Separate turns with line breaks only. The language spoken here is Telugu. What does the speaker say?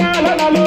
పాలనలో.